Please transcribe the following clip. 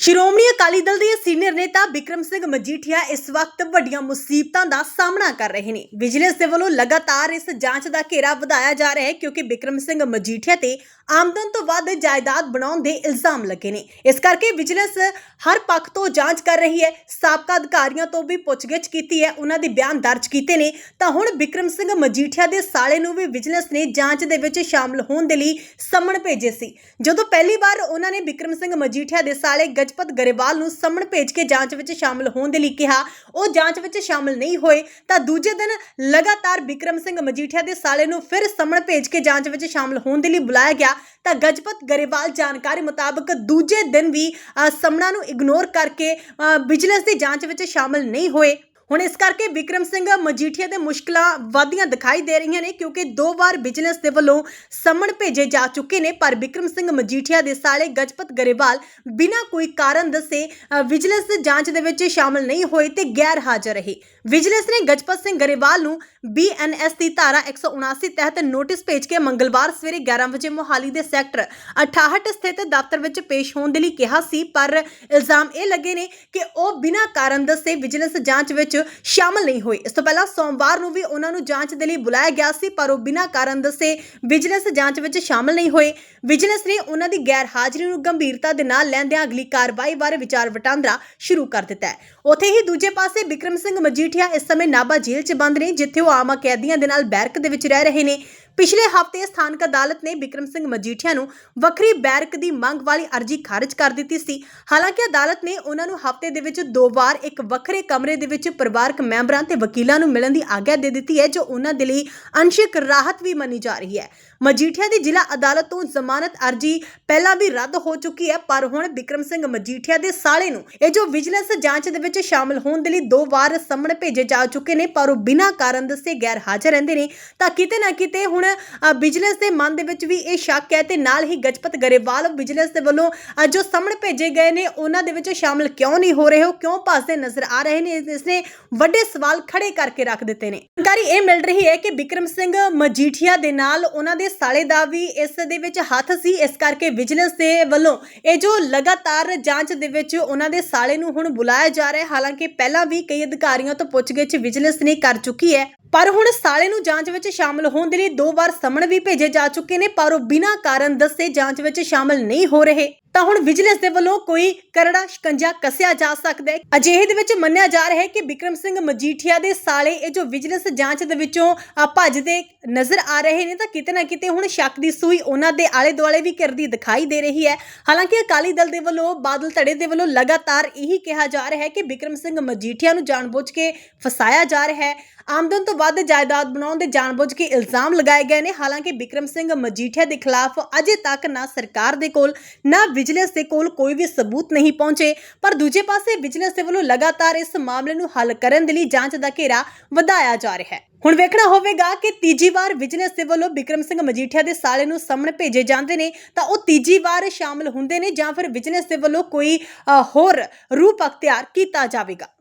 ਸ਼੍ਰੋਮਣੀ ਅਕਾਲੀ ਦਲ ਦੇ ਸੀਨੀਅਰ ਨੇਤਾ ਬਿਕਰਮ ਸਿੰਘ ਮਜੀਠੀਆ ਇਸ ਵਕਤ ਵੱਡੀਆਂ ਮੁਸੀਬਤਾਂ ਦਾ ਸਾਹਮਣਾ ਕਰ ਰਹੇ ਨੇ। ਵਿਜੀਲੈਂਸ ਦੇ ਵੱਲੋਂ ਲਗਾਤਾਰ ਇਸ ਜਾਂਚ ਦਾ ਘੇਰਾ ਵਧਾਇਆ ਜਾ ਰਿਹਾ ਹੈ ਕਿਉਂਕਿ ਬਿਕਰਮ ਸਿੰਘ ਮਜੀਠੀਆ ਤੇ ਆਮਦਨ ਤੋਂ ਵੱਧ ਜਾਇਦਾਦ ਬਣਾਉਣ ਦੇ ਇਲਜ਼ਾਮ ਲੱਗੇ ਨੇ। ਇਸ ਕਰਕੇ ਵਿਜੀਲੈਂਸ ਹਰ ਪੱਖ ਤੋਂ ਜਾਂਚ ਕਰ ਰਹੀ ਹੈ। ਸਾਬਕਾ ਅਧਿਕਾਰੀਆਂ ਤੋਂ ਵੀ ਪੁੱਛਗਿੱਛ ਕੀਤੀ ਹੈ। ਉਹਨਾਂ ਦੇ ਬਿਆਨ ਦਰਜ ਕੀਤੇ ਨੇ। ਤਾਂ ਹੁਣ ਬਿਕਰਮ ਸਿੰਘ ਮਜੀਠੀਆ ਦੇ ਸਾਲੇ ਨੂੰ ਵੀ ਵਿਜੀਲੈਂਸ ਨੇ ਜਾਂਚ ਦੇ ਵਿੱਚ ਸ਼ਾਮਲ ਹੋਣ ਦੇ ਲਈ ਸੰਮਣ ਭੇਜੇ ਸੀ। ਜਦੋਂ ਪਹਿਲੀ ਵਾਰ ਉਹਨਾਂ ਨੇ ਬਿਕਰਮ ਸਿੰਘ ਮਜੀਠੀਆ ਦੇ ਸਾਲੇ ਗਜਪਤ ਗਰੇਵਾਲ ਨੂੰ ਸੰਮਣ ਭੇਜ ਕੇ ਜਾਂਚ ਵਿੱਚ ਸ਼ਾਮਲ ਹੋਣ ਦੇ ਲਈ ਕਿਹਾ। ਉਹ ਜਾਂਚ ਵਿੱਚ ਸ਼ਾਮਲ ਨਹੀਂ ਹੋਏ ਤਾਂ ਦੂਜੇ ਦਿਨ ਲਗਾਤਾਰ ਬਿਕਰਮ ਸਿੰਘ ਮਜੀਠੀਆ ਦੇ ਸਾਲੇ ਨੂੰ ਫਿਰ ਸਮਣ ਭੇਜ ਕੇ ਜਾਂਚ ਵਿੱਚ ਸ਼ਾਮਲ ਹੋਣ ਦੇ ਲਈ ਬੁਲਾਇਆ ਗਿਆ। ਤਾਂ ਗਜਪਤ ਗਰੇਵਾਲ ਜਾਣਕਾਰੀ ਮੁਤਾਬਕ ਦੂਜੇ ਦਿਨ ਵੀ ਅ, ਸੰਮਣਾਂ ਨੂੰ ਇਗਨੋਰ ਕਰਕੇ ਅ, ਵਿਜੀਲੈਂਸ ਦੀ ਜਾਂਚ ਵਿੱਚ ਸ਼ਾਮਲ ਨਹੀਂ ਹੋਏ। ਹੁਣ ਇਸ ਕਰਕੇ ਵਿਕਰਮ ਸਿੰਘ ਮਜੀਠੀਆ ਦੇ ਮੁਸ਼ਕਲਾਂ ਵਧੀਆਂ ਦਿਖਾਈ ਦੇ ਰਹੀਆਂ ਨੇ, ਕਿਉਂਕਿ ਦੋ ਵਾਰ ਵਿਜੀਲੈਂਸ ਦੇ ਵੱਲੋਂ ਸੰਮਣ ਭੇਜੇ ਜਾ ਚੁੱਕੇ ਨੇ, ਪਰ ਵਿਕਰਮ ਸਿੰਘ ਮਜੀਠੀਆ ਦੇ ਸਾਲੇ ਗਜਪਤ ਗਰੇਵਾਲ ਬਿਨਾਂ ਕੋਈ ਕਾਰਨ ਦੱਸੇ ਵਿਜੀਲੈਂਸ ਦੀ ਜਾਂਚ ਦੇ ਵਿੱਚ ਸ਼ਾਮਲ ਨਹੀਂ ਹੋਏ ਤੇ ਗੈਰ ਹਾਜ਼ਰ ਰਹੇ। ਵਿਜੀਲੈਂਸ ਨੇ ਗਜਪਤ ਸਿੰਘ ਗਰੇਵਾਲ ਨੂੰ ਬੀਐਨਐਸ ਦੀ ਧਾਰਾ 179 ਤਹਿਤ ਨੋਟਿਸ ਭੇਜ ਕੇ ਮੰਗਲਵਾਰ ਸਵੇਰੇ 11 ਵਜੇ ਮੋਹਾਲੀ ਦੇ ਸੈਕਟਰ 68 ਸਥਿਤ ਦਫ਼ਤਰ ਵਿੱਚ ਪੇਸ਼ ਹੋਣ ਦੇ ਲਈ ਕਿਹਾ ਸੀ, ਪਰ ਇਲਜ਼ਾਮ ਇਹ ਲੱਗੇ ਨੇ ਕਿ ਉਹ ਬਿਨਾਂ ਕਾਰਨ ਦੱਸੇ ਵਿਜੀਲੈਂਸ ਜਾਂਚ ਵਿੱਚ ਸ਼ਾਮਲ ਨਹੀਂ ਹੋਏ ਇਸ ਤੋਂ ਪਹਿਲਾਂ ਸੋਮਵਾਰ ਨੂੰ ਵੀ ਉਹਨਾਂ ਨੂੰ ਜਾਂਚ ਦੇ ਲਈ ਬੁਲਾਇਆ ਗਿਆ ਸੀ, ਪਰ ਉਹ ਬਿਨਾਂ ਕਾਰਨ ਦੱਸੇ ਵਿਜੀਲੈਂਸ ਜਾਂਚ ਵਿੱਚ ਸ਼ਾਮਲ ਨਹੀਂ ਹੋਏ। ਵਿਜੀਲੈਂਸ ਨੇ ਉਹਨਾਂ ਦੀ ਗੈਰ ਹਾਜ਼ਰੀ ਨੂੰ ਗੰਭੀਰਤਾ ਦੇ ਨਾਲ ਲੈਂਦਿਆਂ ਅਗਲੀ ਕਾਰਵਾਈ ਬਾਰੇ ਵਿਚਾਰ ਵਟਾਂਦਰਾ ਸ਼ੁਰੂ ਕਰ ਦਿੱਤਾ ਹੈ। ਉੱਥੇ ਹੀ ਦੂਜੇ ਪਾਸੇ ਬਿਕਰਮ ਸਿੰਘ ਮਜੀਠੀਆ ਇਸ ਸਮੇਂ ਨਾਭਾ ਜੇਲ੍ਹ 'ਚ ਬੰਦ ਨੇ, ਜਿੱਥੇ ਉਹ ਆਮ ਕੈਦੀਆਂ ਦੇ ਨਾਲ ਬੈਰਕ ਦੇ ਵਿੱਚ ਰਹਿ ਰਹੇ ਨੇ। ਪਿਛਲੇ ਹਫ਼ਤੇ ਸਥਾਨਕ ਅਦਾਲਤ ਨੇ ਬਿਕਰਮ ਸਿੰਘ ਮਜੀਠੀਆ ਨੂੰ ਵੱਖਰੀ ਬੈਰਕ ਦੀ ਮੰਗ ਵਾਲੀ ਅਰਜ਼ੀ ਖਾਰਜ ਕਰ ਦਿੱਤੀ ਸੀ। ਹਾਲਾਂਕਿ ਅਦਾਲਤ ਨੇ ਉਹਨਾਂ ਨੂੰ ਹਫ਼ਤੇ ਦੇ ਵਿੱਚ ਦੋ ਵਾਰ ਇੱਕ ਵੱਖਰੇ ਕਮਰੇ ਦੇ ਵਿੱਚ ਪਰਿਵਾਰਕ ਮੈਂਬਰਾਂ ਤੇ ਵਕੀਲਾਂ ਨੂੰ ਮਿਲਣ ਦੀ ਆਗਿਆ ਦੇ ਦਿੱਤੀ ਹੈ, ਜੋ ਉਹਨਾਂ ਦੇ ਲਈ ਅੰਸ਼ਿਕ ਰਾਹਤ ਵੀ ਮੰਨੀ ਜਾ ਰਹੀ ਹੈ। ਮਜੀਠੀਆ ਦੀ ਜ਼ਿਲ੍ਹਾ ਅਦਾਲਤ ਤੋਂ ਜ਼ਮਾਨਤ ਅਰਜ਼ੀ ਪਹਿਲਾਂ ਵੀ ਰੱਦ ਹੋ ਚੁੱਕੀ ਹੈ, ਪਰ ਹੁਣ ਬਿਕਰਮ ਸਿੰਘ ਮਜੀਠੀਆ ਦੇ ਸਾਲੇ ਨੂੰ ਇਹ ਜੋ ਵਿਜੀਲੈਂਸ ਜਾਂਚ ਦੇ ਵਿੱਚ ਸ਼ਾਮਲ ਹੋਣ ਦੇ ਲਈ ਦੋ ਵਾਰ ਸਾਹਮਣੇ ਭੇਜੇ ਜਾ ਚੁੱਕੇ ਨੇ, ਪਰ ਉਹ ਬਿਨਾਂ ਕਾਰਨ ਦੱਸੇ ਗੈਰ ਹਾਜ਼ਰ ਰਹਿੰਦੇ ਨੇ। ਤਾਂ ਕਿਤੇ ਨਾ ਕਿਤੇ ਹੁਣ ਵਿਜੀਲੈਂਸ ਦੇ ਮਨ ਦੇ ਵਿੱਚ ਵੀ ਇਹ ਸ਼ੱਕ ਹੈ ਤੇ ਨਾਲ ਹੀ ਗਜਪਤ ਗਰੇਵਾਲ ਵਿਜੀਲੈਂਸ ਦੇ ਵੱਲੋਂ ਜੋ ਸਾਹਮਣੇ ਭੇਜੇ ਗਏ ਨੇ, ਉਹਨਾਂ ਦੇ ਵਿੱਚ ਸ਼ਾਮਲ ਕਿਉਂ ਨਹੀਂ ਹੋ ਰਹੇ ਹੋ? ਕਿਉਂ ਭੱਜਦੇ ਨਜ਼ਰ ਆ ਰਹੇ ਨੇ? ਇਸ ਨੇ ਵੱਡੇ ਸਵਾਲ ਖੜੇ ਕਰਕੇ ਰੱਖ ਦਿੱਤੇ ਨੇ। ਜਾਣਕਾਰੀ ਇਹ ਮਿਲ ਰਹੀ ਹੈ ਕਿ ਬਿਕਰਮ ਸਿੰਘ ਮਜੀਠੀਆ ਦੇ ਨਾਲ ਉਹਨਾਂ ਦੇ ਸਾਲੇ ਦਾ ਵੀ ਇਸ ਦੇ ਵਿੱਚ ਹੱਥ ਸੀ। ਇਸ ਕਰਕੇ ਵਿਜੀਲੈਂਸ ਦੇ ਵੱਲੋਂ ਇਹ ਜੋ ਲਗਾਤਾਰ ਜਾਂਚ ਦੇ ਵਿੱਚ ਉਹਨਾਂ ਦੇ ਸਾਲੇ ਨੂੰ ਹੁਣ ਬੁਲਾਇਆ ਜਾ ਰਿਹਾ ਹੈ। ਹਾਲਾਂਕਿ ਪਹਿਲਾਂ ਵੀ ਕਈ ਅਧਿਕਾਰੀਆਂ ਤੋਂ ਪੁੱਛਗਿੱਛ ਵਿਜੀਲੈਂਸ ਨੇ ਕਰ ਚੁੱਕੀ ਹੈ। ਪਰ ਹੁਣ ਸਾਲੇ ਨੂੰ ਜਾਂਚ ਵਿੱਚ ਸ਼ਾਮਲ ਹੋਣ ਦੇ ਲਈ ਦੋ ਵਾਰ ਸਮਣ ਵੀ ਭੇਜੇ ਜਾ ਚੁੱਕੇ ਨੇ, ਪਰ ਉਹ ਬਿਨਾਂ ਕਾਰਨ ਦੱਸੇ ਜਾਂਚ ਵਿੱਚ ਸ਼ਾਮਲ ਨਹੀਂ ਹੋ ਰਹੇ। ਤਾਂ ਹੁਣ ਵਿਜੀਲੈਂਸ ਦੇ ਵੱਲੋਂ ਕੋਈ ਕਰੜਾ, ਸ਼ਿਕੰਜਾ ਕੱਸਿਆ ਜਾ ਸਕਦਾ ਹੈ। ਅਜਿਹੇ ਦੇ ਵਿੱਚ ਮੰਨਿਆ ਜਾ ਰਿਹਾ ਹੈ ਕਿ ਬਿਕਰਮ ਸਿੰਘ ਮਜੀਠੀਆ ਦੇ ਸਾਲੇ ਇਹ ਜੋ ਵਿਜੀਲੈਂਸ ਜਾਂਚ ਦੇ ਵਿੱਚੋਂ ਭੱਜਦੇ ਨਜ਼ਰ ਆ ਰਹੇ ਨੇ ਤਾਂ ਕਿਤੇ ਨਾ ਕਿਤੇ ਹੁਣ ਸ਼ੱਕ ਦੀ ਸੂਈ ਉਹਨਾਂ ਦੇ ਆਲੇ ਦੁਆਲੇ ਵੀ ਕਰਦੀ ਦਿਖਾਈ ਦੇ ਰਹੀ ਹੈ। ਹਾਲਾਂਕਿ ਅਕਾਲੀ ਦਲ ਦੇ ਵੱਲੋਂ, ਬਾਦਲ ਧੜੇ ਦੇ ਵੱਲੋਂ ਲਗਾਤਾਰ ਇਹੀ ਕਿਹਾ ਜਾ ਰਿਹਾ ਹੈ ਕਿ ਬਿਕਰਮ ਸਿੰਘ ਮਜੀਠੀਆ ਨੂੰ ਜਾਣਬੁੱਝ ਕੇ ਫਸਾਇਆ ਜਾ ਰਿਹਾ ਹੈ। ਆਮਦਨ ਤੋਂ ਵੱਧ ਜਾਇਦਾਦ ਬਣਾਉਣ ਦੇ ਜਾਣਬੁੱਝ ਕੇ ਇਲਜ਼ਾਮ ਲਗਾਏ ਗਏ ਨੇ। ਹਾਲਾਂਕਿ ਬਿਕਰਮ ਸਿੰਘ ਮਜੀਠੀਆ ਦੇ ਖਿਲਾਫ ਅਜੇ ਤੱਕ ਨਾ ਸਰਕਾਰ ਦੇ ਕੋਲ, ਨਾ ਵਿਜੀਲੈਂਸ ਦੇ ਕੋਲ ਕੋਈ ਵੀ ਸਬੂਤ ਨਹੀਂ ਪਹੁੰਚੇ। ਪਰ ਦੂਜੇ ਪਾਸੇ ਵਿਜੀਲੈਂਸ ਦੇ ਵੱਲੋਂ ਲਗਾਤਾਰ ਇਸ ਮਾਮਲੇ ਨੂੰ ਹੱਲ ਕਰਨ ਦੇ ਲਈ ਜਾਂਚ ਦਾ ਘੇਰਾ ਵਧਾਇਆ ਜਾ ਰਿਹਾ ਹੈ। ਹੁਣ ਵੇਖਣਾ ਹੋਵੇਗਾ ਕਿ ਤੀਜੀ ਵਾਰ ਵਿਜੀਲੈਂਸ ਦੇ ਵੱਲੋਂ ਬਿਕਰਮ ਸਿੰਘ ਮਜੀਠੀਆ ਦੇ ਸਾਲੇ ਨੂੰ ਸਾਹਮਣੇ ਭੇਜੇ ਜਾਂਦੇ ਨੇ ਤਾਂ ਉਹ ਤੀਜੀ ਵਾਰ ਸ਼ਾਮਲ ਹੁੰਦੇ ਨੇ ਜਾਂ ਫਿਰ ਵਿਜੀਲੈਂਸ ਦੇ ਵੱਲੋਂ ਕੋਈ ਹੋਰ ਰੂਪ ਅਖਤਿਆਰ ਕੀਤਾ ਜਾਵੇਗਾ।